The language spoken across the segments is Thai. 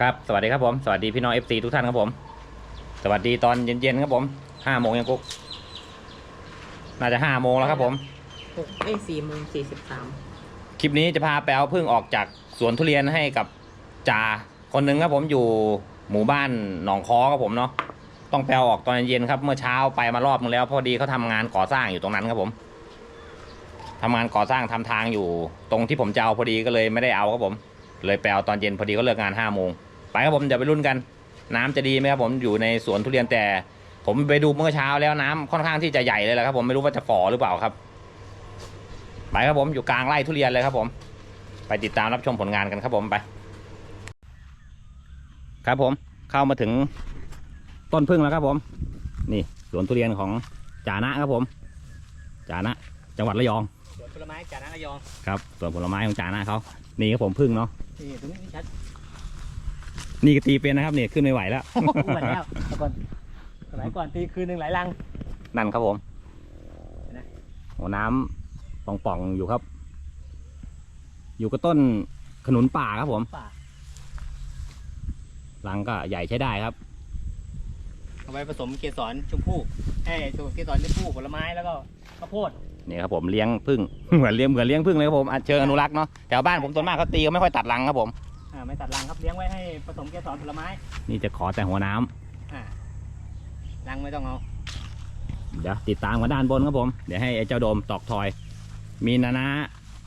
ครับ สวัสดีครับผม สวัสดีพี่น้อง FC ทุกท่านครับผม สวัสดีตอนเย็นๆครับผมห้าโมงยังกุ๊ก น่าจะห้าโมงแล้วครับผม หกเอ้ยสี่โมงสี่สิบสามคลิปนี้จะพาไปเอาพึ่งออกจากสวนทุเรียนให้กับจ่าคนหนึ่งครับผมอยู่หมู่บ้านหนองคอครับผมเนาะ ต้องไปเอาออกตอนเย็นๆครับ เมื่อเช้าไปมารอบนึงแล้ว พอดีเขาทำงานก่อสร้างอยู่ตรงนั้นครับผมทำงานก่อสร้างทำทางอยู่ ตรงที่ผมจะเอาพอดีก็เลยไม่ได้เอาครับผม เลยไปเอาตอนเย็นพอดีก็เลิกงานห้าโมงไปครับผมเดี๋ยวไปรุ่นกัน น้ำจะดีไหมครับผมอยู่ในสวนทุเรียนแต่ ผมไปดูเมื่อเช้าแล้วน้ำค่อนข้างที่จะใหญ่เลยแหละครับ ผมไม่รู้ว่าจะฝ่อหรือเปล่าครับ ไปครับผมอยู่กลางไร่ทุเรียนเลยครับ ผม ไปติดตามรับชมผลงานกันครับผมไป ครับผมเข้ามาถึงต้นพึ่งแล้วครับผม นี่สวนทุเรียนของจานะครับผมจานะ จังหวัดระยองสวนผลไม้จากนั้นระยองครับสวนผลไม้ของจานะเขานี่ครับผมพึ่งเนาะ นี่ตรงนี้ชัดนี่ก็ตีเป็นนะครับนี่ขึ้นไม่ไหวแล้วอ้วนแล้วแต่ก่อนสมัยก่อนตีคืนหนึ่งหลายลังนั่นครับผมเห็นไหมโอ้น้ำป่องๆอยู่ครับ อยู่กับต้นขนุนป่าครับผมป่ารังก็ใหญ่ใช้ได้ครับ เอาไว้ผสมเกสรชมพู่เอ้ยตัวเกสรชมพู่ผลไม้แล้วก็ข้าวโพด นี่ครับผมเลี้ยงพึ่งเหมือนเลี้ยงเหมือนเลี้ยงพึ่งเลยครับผมอะเชิงอนุรักษ์เนาะแถวบ้านผมส่วนมากเขาตีเขาไม่ค่อยตัดรังครับผมอ่าไม่ตัดรังครับเลี้ยงไว้ให้ผสมเกสรผลไม้นี่จะขอแต่หัวน้ำอ่ารังไม่ต้องเอาเดี๋ยวติดตามกันด้านบนครับผม เดี๋ยวให้ไอ้เจ้าโดมตอกทอย มีนานา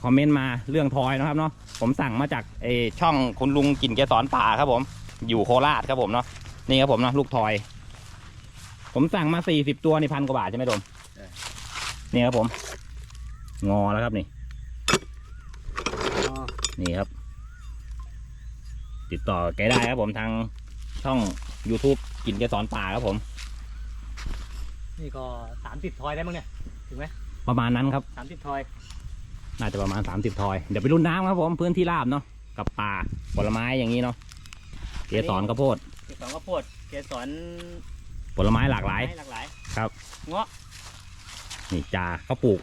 คอมเมนต์มาเรื่องทอยนะครับเนาะผมสั่งมาจากไอ้ช่องคุณลุงกินแกสอนป่าครับผม อยู่โคราชครับผมเนาะนี่ครับผมเนาะลูกทอย ผมสั่งมาสี่สิบตัวนี่พันกว่าบาทใช่ไหมโดม นี่ครับผม งอแล้วครับนี่อ๋อนี่ครับ ติดต่อแกได้ครับผมทางช่อง YouTube กินแกสอนป่าครับผม นี่ก็สามสิบทอยได้มั้งเนี่ยถึงไหมประมาณนั้นครับสามสิบทอยน่าจะประมาณ30ทอยเดี๋ยวไปรุ่นน้ำครับผมพื้นที่ราบเนาะกับป่าผลไม้อย่างนี้เนาะเกสรข้าวโพดเกสรข้าวโพดเกสรผลไม้หลากหลายหลากหลายครับเงาะ นี่จ่าเขาปลูก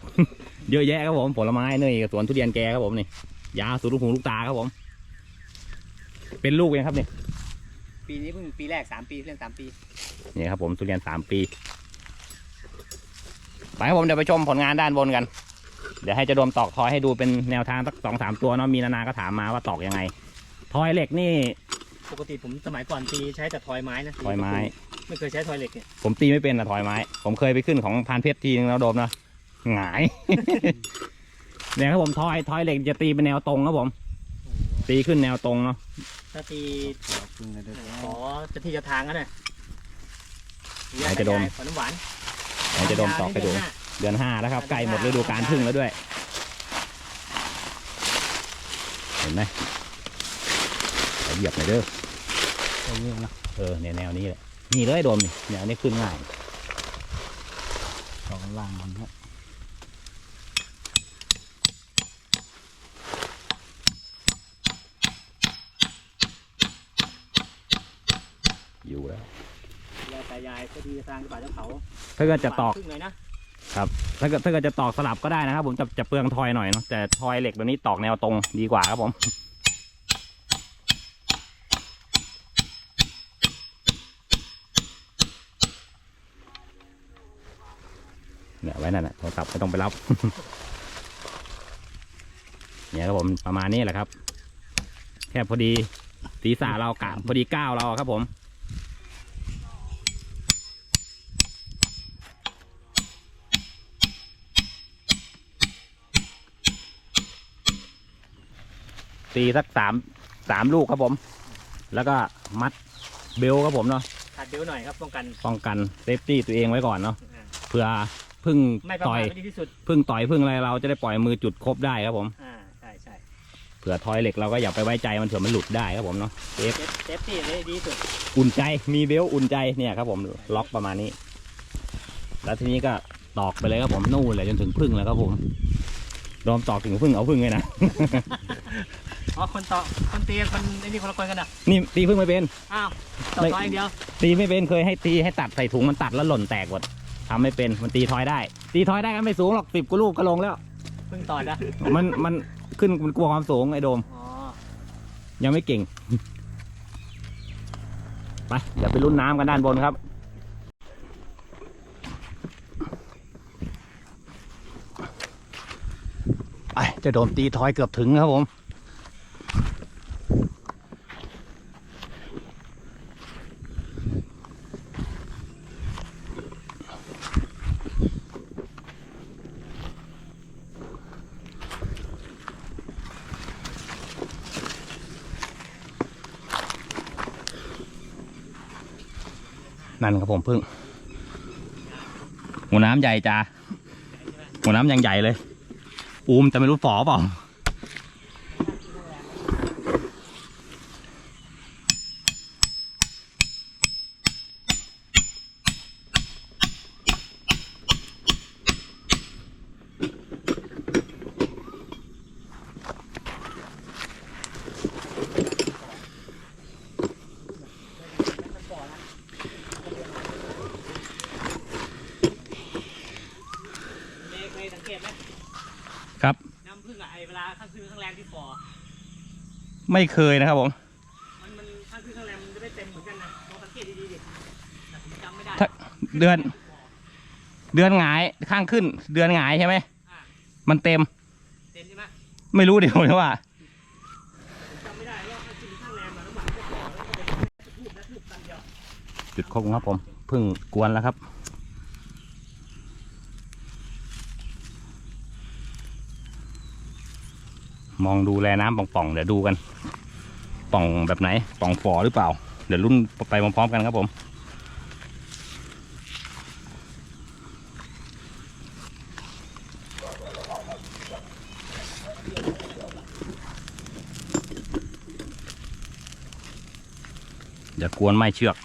เยอะแยะครับผมผลไม้นี่สวนทุเรียนแกครับผมนี่ยาวสุดลูกหูลูกตาครับผม เป็นลูกเองครับนี่ปีนี้เพิ่งปีแรกสามปีเล่นสามปีนี่ครับผมทุเรียนสามปีไปครับผมเดี๋ยวไปชมผลงานด้านบนกัน เดี๋ยวให้เจะโดมตอกทอยให้ดูเป็นแนวทางสักสองสามตัวเนาะมีนานาก็ถามมาว่าตอกยังไง ทอยเหล็กนี่ ปกติผมสมัยก่อนตีใช้แต่ทอยไม้นะทอยไม้ ไม่เคยใช้ทอยเหล็กเนี่ยผมตีไม่เป็นนะถอยไม้ ผมเคยไปขึ้นของพานเพชรทีนึงแล้วโดมนะหงายเนี่ยครับผมทอยทอยเหล็กจะตีเป็นแนวตรงครับผม ตีขึ้นแนวตรงเนาะถ้าตีขอจะที่จะทางกันน่ะไหนจะโดมขอน้ำหวานไหนจะโดมตอกกระดูเดืนหน้าเดือนห้าแล้วครับใกล้หมดฤดูการพึ่งแล้วด้วย เห็นไหม เอาเหยียบหน่อยเด้อตรงนี้นะเออเนี่ยแนวนี้แหละนี่เลยโดมนี่แนวนี้ขึ้นง่ายสองล่างมันครับอยู่แล้วแล้วแต่ยายก็ดีทางป่าเจ้าเขาถ้าเกิดจะตอก ครึ่งเลยนะถ้าเกิดถ้าเกิดจะตอกสลับก็ได้นะครับ ผมจะจะเปลืองทอยหน่อยเนาะแต่ทอยเหล็กแบบนี้ตอกแนวตรงดีกว่าครับผม เนี่ยไว้นั่นแหะโทร ศัพท์ไม่ต้องไปรับ เนี่ยครับผมประมาณนี้แหละครับ แค่พอดีศีรษะเรากะพอดีก้าวเราครับผมตีสักสามสามลูกครับผม แล้วก็มัดเบลครับผมเนาะขาดเดี๋ยวหน่อยครับป้องกันป้องกันเซฟตี้ตัวเองไว้ก่อนเนาะอ่าเผื่อ พึ่งไม่ประต่อมายทไม่ดีที่สุด พึ่งต่อยพึ่งอะไรเราจะได้ปล่อยมือจุดครบได้ครับผมอ่า ใช่ใช่เผื่อทอยเหล็กเราก็อย่าไปไว้ใจมันเผื่อมันหลุดได้ครับผมเนาะเซฟเซฟเซฟตี้เลยดีที่สุด อุ่นใจมีเบลอุ่นใจเนี่ยครับผมล็อกประมาณนี้ แล้วทีนี้ก็ตอกไปเลยครับผมนู่นเลยจนถึงพึ่งแล้วครับผมโดมตอกถึงพึ่งเอาพึ่งเลยนะ อ๋อ คนต่อ คนตีกับคนไอ้นี่คนละคนกันอะ นี่ตีพึ่งไม่เป็น อ้าว ต่อไม่ ต่ออย่างเดียว ตีไม่เป็นเคยให้ตีให้ตัดใส่ถุงมันตัดแล้วหล่นแตกหมด ทำไม่เป็นมันตีทอยได้ ตีทอยได้ก็ไม่สูงหรอกสิบกว่าลูกก็ลงแล้วเพิ่งต่อนะมันมันขึ้นมันกลัวความสูงไอ้โดมอ๋อยังไม่เก่งไปเดี๋ยวไปรุ่นน้ำกันด้านบนครับ ไปเจะโดมตีทอยเกือบถึงครับผม นั่นครับผมพึ่งหัวน้ำใหญ่จ้าหัวน้ำยังใหญ่เลยอูมแต่ไม่รู้ฝอเปล่า เมย์เคยสังเกตไหม ครับ น้ำผึ้งอะไอเวลาข้างขึ้นข้างแรงที่ฟอ ไม่เคยนะครับผมมันมันข้างขึ้นข้างแรงมันจะไม่เต็มเหมือนกันนะลองสังเกตดีๆดิแต่ผมจำไม่ได้ถ้าเดือน เดือนหงายข้างขึ้น เดือนหงายใช่ไหมอะมันเต็ม เต็มใช่ไหมไม่รู้เดี๋ยวนะว่า ผมจำไม่ได้ว่าข้างขึ้นข้างแรงมาแล้วมันก็ฟอแล้วก็เป็นทูบและทูบตันเดียว จุดคงครับผมเพึ่งกวนแล้วครับ มองดูแลน้ำป่องๆเดี๋ยวดูกัน ป่องแบบไหน ป่องฝอหรือเปล่า เดี๋ยวรุ่นไปพร้อมๆกันครับผมเดี๋ยวกวนไม่เชือก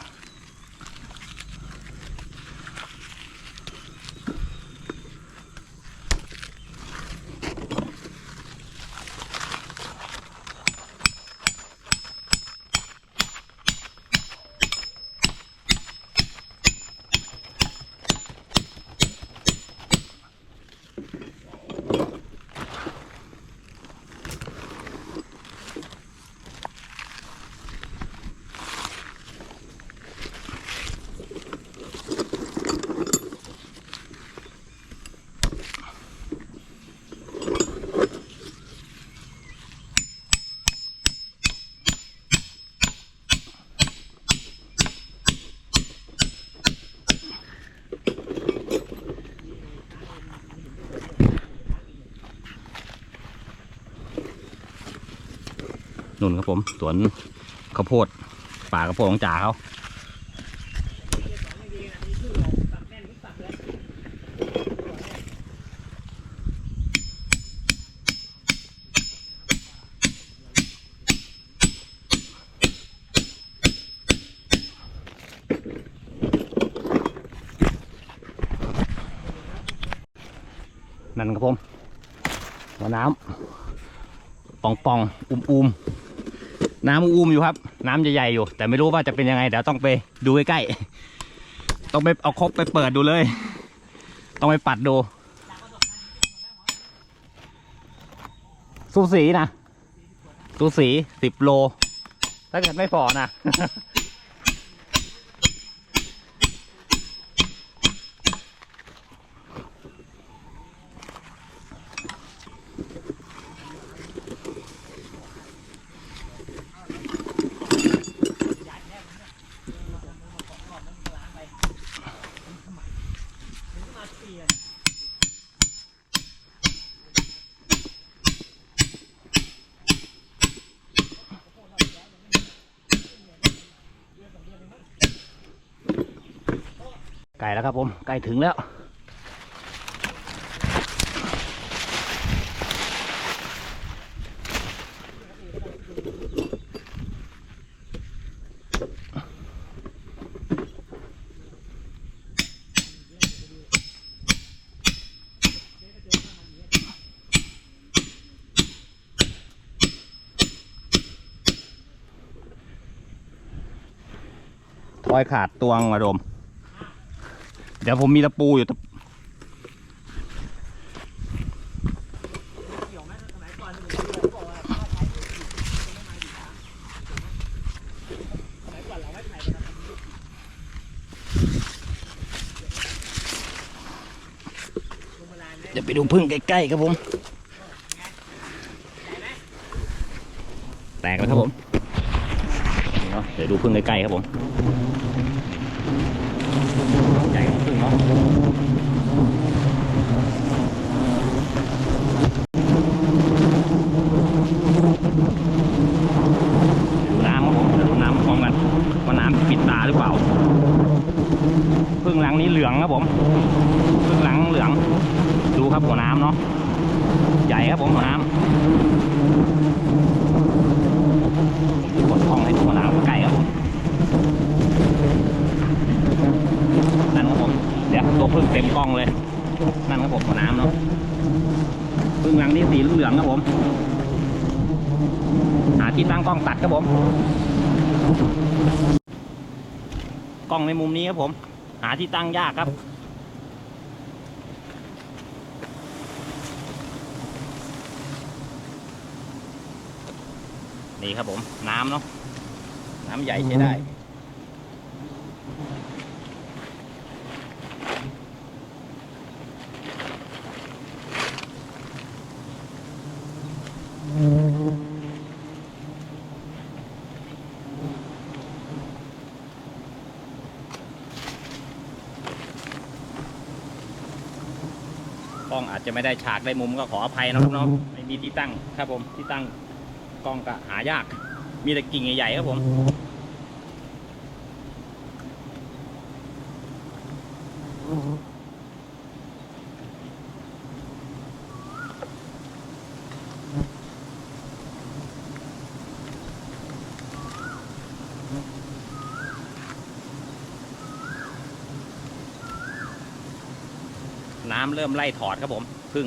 นุ่นครับผมสวนข้าวโพดป่าข้าวโพดของจ่าเขาไม่ดีนะมีพึ่งออกตัดแน่นทุกตัดเลยนั่นครับผมหัวน้ำป่องป่องอุ้มอุ้ม น้ำอุ้มอยู่ครับ น้ำใหญ่ๆอยู่ แต่ไม่รู้ว่าจะเป็นยังไงเดี๋ยวต้องไปดูใกล้ๆต้องไปเอาครบไปเปิดดูเลย ต้องไปปัดดูสูสีนะสูสีสิบโล ถ้าเกิดไม่พอนะ ใกล้แล้วครับผมใกล้ถึงแล้วทอยขาดตวงระดม เดี๋ยวผมมีตะปูอยู่ตะเดี๋ยวไปดูพึ่งใกล้ๆครับผม แตกแล้วครับผม เดี๋ยวดูพึ่งใกล้ๆครับผม องครับผมพึ่งหลังเหลือง ดูครับหัวน้ำเนาะ ใหญ่ครับผมหัวน้ำกดห้องให้หัวน้ำใกล้ครับผมนั่นครับผม เดี๋ยวตัวพึ่งเต็มกล้องเลย นั่นครับผมหัวน้ำเนาะพึ่งหลังนี้สีเหลืองครับผม หาที่ตั้งกล้องตัดครับผม กล้องในมุมนี้ครับผม หาที่ตั้งยากครับ นี่ครับผม น้ำเนาะ น้ำใหญ่ใช้ได้ จจะไม่ได้ฉากได้มุมก็ขออภัยนะครับน้องไม่มีที่ตั้งครับผมที่ตั้งกล้องก็หายาก มีแต่กิ่งใหญ่ๆครับผมอ เริ่มไล่ถอดครับผมพึ่ง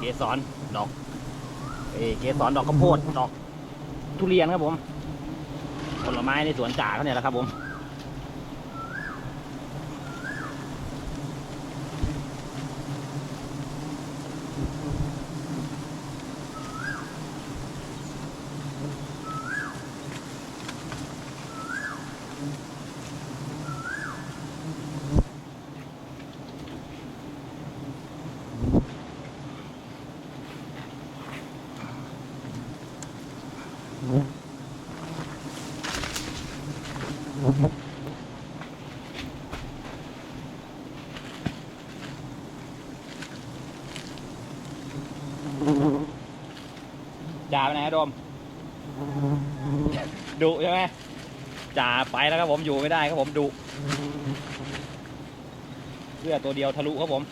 เกสรดอกเอเกสรดอกข้าวโพดดอกทุเรียนครับผมผลไม้ในสวนจ่าเขาเนี่ยแหละครับผม จ่าไปไหนอะโดมดุใช่ไหมจ่าไปแล้วครับผมอยู่ไม่ได้ครับผมดุเพื่อตัวเดียวทะลุครับผม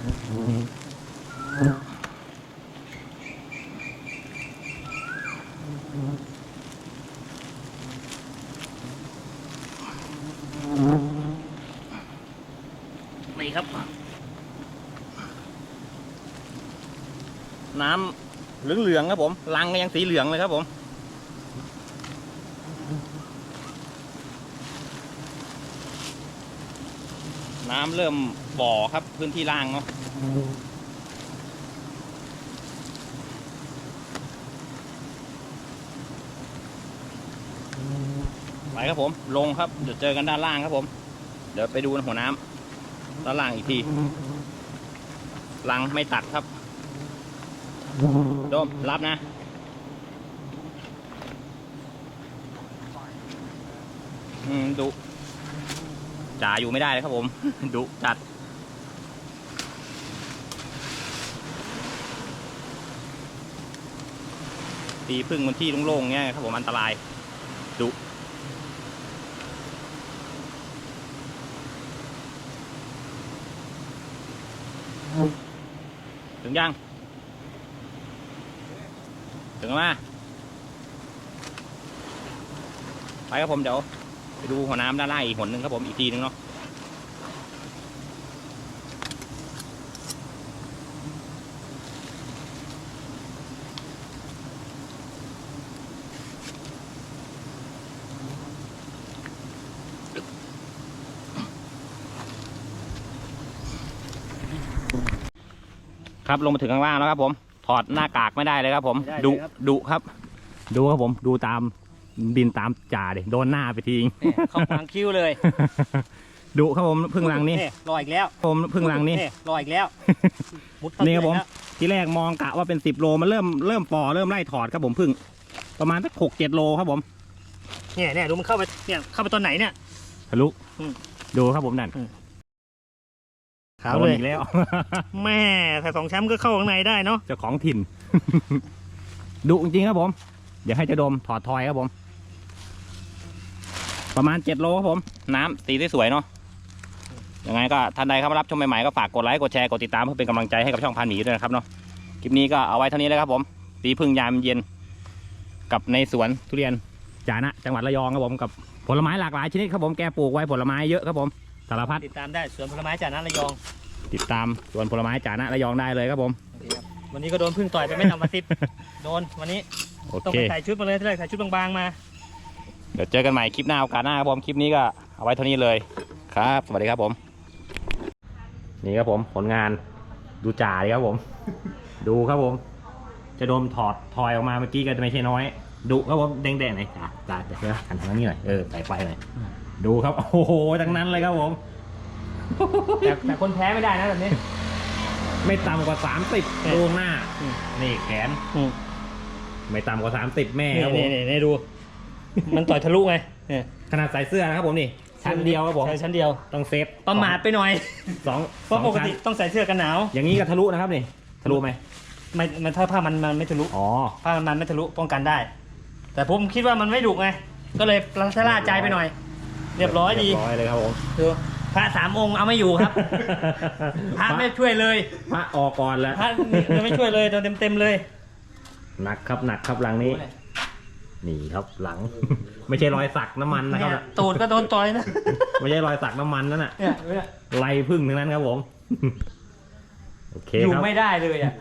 นี่ครับ น้ำเหลืองๆครับผมรังก็ยังสีเหลืองเลยครับผมน้ำเริ่ม บ่อครับพื้นที่ล่างเนาะไปครับผม ลงครับ เดี๋ยวเจอกันด้านล่างครับผม เดี๋ยวไปดูหัวน้ำด้านล่างอีกทีลังไม่ตัดครับโดมรับนะอืมดุจ่าอยู่ไม่ได้เลยครับผม ดุจัด ตีพึ่งบนที่โล่งๆเงี้ยครับผมอันตรายดุถึงยัง ถึงแล้วมาไปครับผมเดี๋ยวไปดูหัวน้ำด้านล่างอีกหนหนึ่งครับผมอีกทีหนึงเนาะ ครับลงมาถึงข้างล่างแล้วครับผม ถอดหน้ากากไม่ได้เลยครับผมไม่ได้เลยดุครับ ดุครับ ดูครับผมดูตามบินตามจ่าดิโดนหน้าไปทีเนี่ยเข้ากลางคิ้วเลยดุครับผมพึ่งลังนี่เรออีกแล้วผมพึ่งลังนี่เรออีกแล้วมุดเข้านี่ครับผมแล้วที่แรกมองกะว่าเป็นสิบโลมันเริ่มเริ่มฟอเริ่มไล่ถอดครับผมพึ่ง ประมาณสักหกเจ็ดโลครับผมเนี่ยเนี่ยดูมันเข้าไปเนี่ยเข้าไปตอนไหนเนี่ย ทะลุอืม ดูครับผมนั่น ขาวเลยโดนอีกแล้ว แม่ถ้าสองแชมป์ก็เข้าข้างในได้เนาะเจ้าของถิ่นดุจริงๆครับผม เดี๋ยวให้เจะดมถอดทอยครับผม ประมาณเจ็ดโลครับผม น้ำสีสวยๆเนาะยังไงก็ท่านใดเข้ามารับชมใหม่ๆก็ฝากกดไลค์กดแชร์กดติดตามเพื่อเป็นกำลังใจให้กับช่องพันหมีด้วยนะครับเนาะคลิปนี้ก็เอาไว้เท่านี้เลยครับผมตีพึ่งยามเย็น กับในสวนทุเรียนจานะจังหวัดระยองครับผมกับผลไม้หลากหลายชนิดครับผมแกปลูกไว้ผลไม้เยอะครับผม สารพัดติดตามได้สวนผลไม้จากนั้นระยอง ติดตามสวนผลไม้จานะระยองได้เลยครับผมโอเคครับวันนี้ก็โดนพึ่งต่อยไปไม่ต่ำกว่าสิบ โดนวันนี้โอต้องเค ไปใส่ชุดมาเลยที่แรกใส่ชุดบางๆมา เดี๋ยวเจอกันใหม่คลิปหน้าโอกาสหน้าครับผมคลิปนี้ก็เอาไว้เท่านี้เลยครับ สวัสดีครับผม นี่ครับผมผลงานดูจ่าเลยครับผม ดูครับผม จะโดมถอดทอยออกมาเมื่อกี้ก็จะไม่ใช่น้อยดุครับผมแดงๆหน่อยจ่าจ่าเดี๋ยวหันทางนี้หน่อยเออใส่ไฟหน่อย ดูครับ โอ้โหทั้งนั้นเลยครับผม แต่แต่คนแพ้ไม่ได้นะแบบนี้ ไม่ต่ำกว่าสามสิบเออดวงหน้า อืม นี่แขน อืมไม่ต่ำกว่าสามสิบแม่นี่ครับผนี่มนี่นี่ดู มันต่อยทะลุไงเนี่ยขนาดใส่เสื้อนะครับผมนี่ ชั้นเดียวครับผม ใช่ชั้นเดียว ต้องเซฟประมาทไปหน่อย สองเพราะสองปกชั้นติต้องใส่เสื้อกันหนาวอย่างนี้ก็ทะลุนะครับนี่ ทะลุไหมไม่มันถ้าผ้ามันมันไม่ทะลุ อ๋อ ผ้ามันไม่ทะลุป้องกันได้ แต่ผมคิดว่ามันไม่ดุไง ก็เลยปชะล่าใจไปหน่อย เรียบร้อยดีเรียบร้อยเลยครับผมดูพระสามองค์เอาไม่อยู่ครับ พระไม่ช่วยเลยพระออกก่อนแล้วพระนี่ไม่ช่วยเลยโดนเต็มๆเลยหนักครับหนักครับหลังนี้นี่ครับหลัง ไม่ใช่รอยสักน้ำมันนะครับเนี่ยตูดก็โดนต่อยนะไม่ใช่รอยสักน้ำมันนั่นน่ะเนี่ยเนี่ยไรพึ่งทั้งนั้นครับผมโอเคอยู่ครับไม่ได้เลยอะ